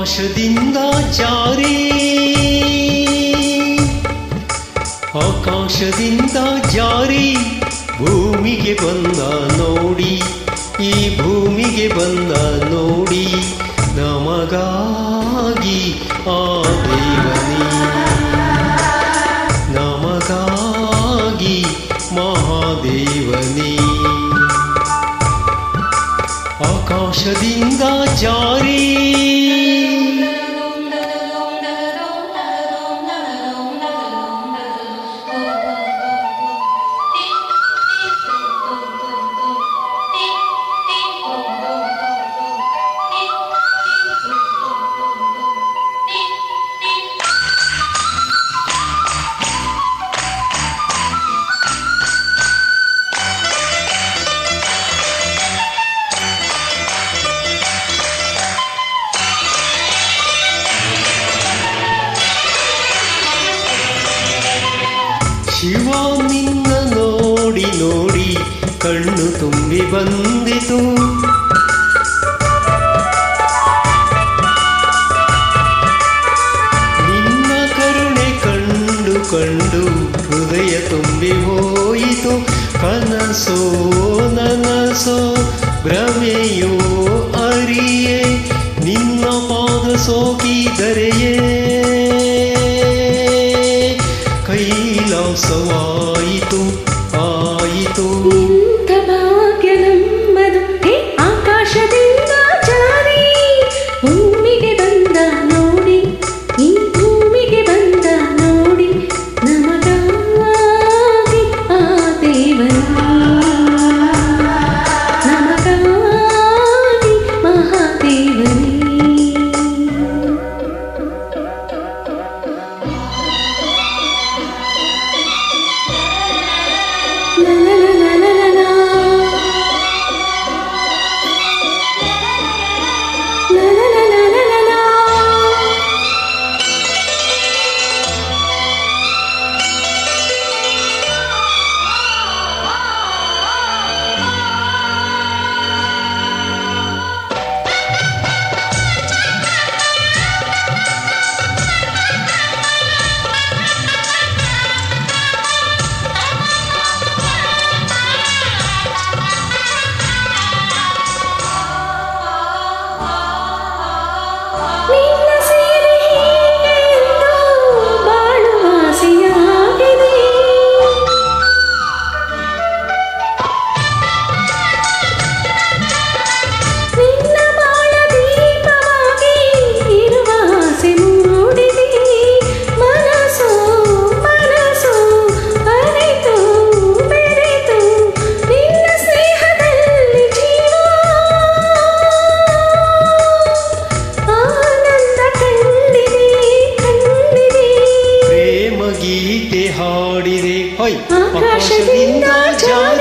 ಆಕಾಶದಿಂದ ಜಾರಿ. ಆಕಾಶದಿಂದ ಜಾರಿ. ಭೂಮಿಗೆ ಬಂದ ನೋಡಿ, ಈ ಭೂಮಿಗೆ ಬಂದ ನೋಡಿ ನಮಗಾಗಿ ಆ ದೇವನೇ. ನಮಗಾಗಿ ಮಹಾದೇವನೇ. ಆಕಾಶದಿಂದ ಜಾರಿ. ಶಿವ ನಿನ್ನ ನೋಡಿ ನೋಡಿ ಕಣ್ಣು ತುಂಬಿ ಬಂದಿತು. ನಿನ್ನ ಕರುಣೆ ಕಂಡು ಕಂಡು ಹೃದಯ ತುಂಬಿ ಹೋಯಿತು. ಕನಸೋ ನನಸೋ ಭ್ರಮೆಯೋ ಅರಿಯೇ. ನಿನ್ನ ಪಾದ ಸೋಕಿದರೆಯೇ ಕೈಲಾಸವಾಯಿತು ಆಯಿತು 把歌声引到。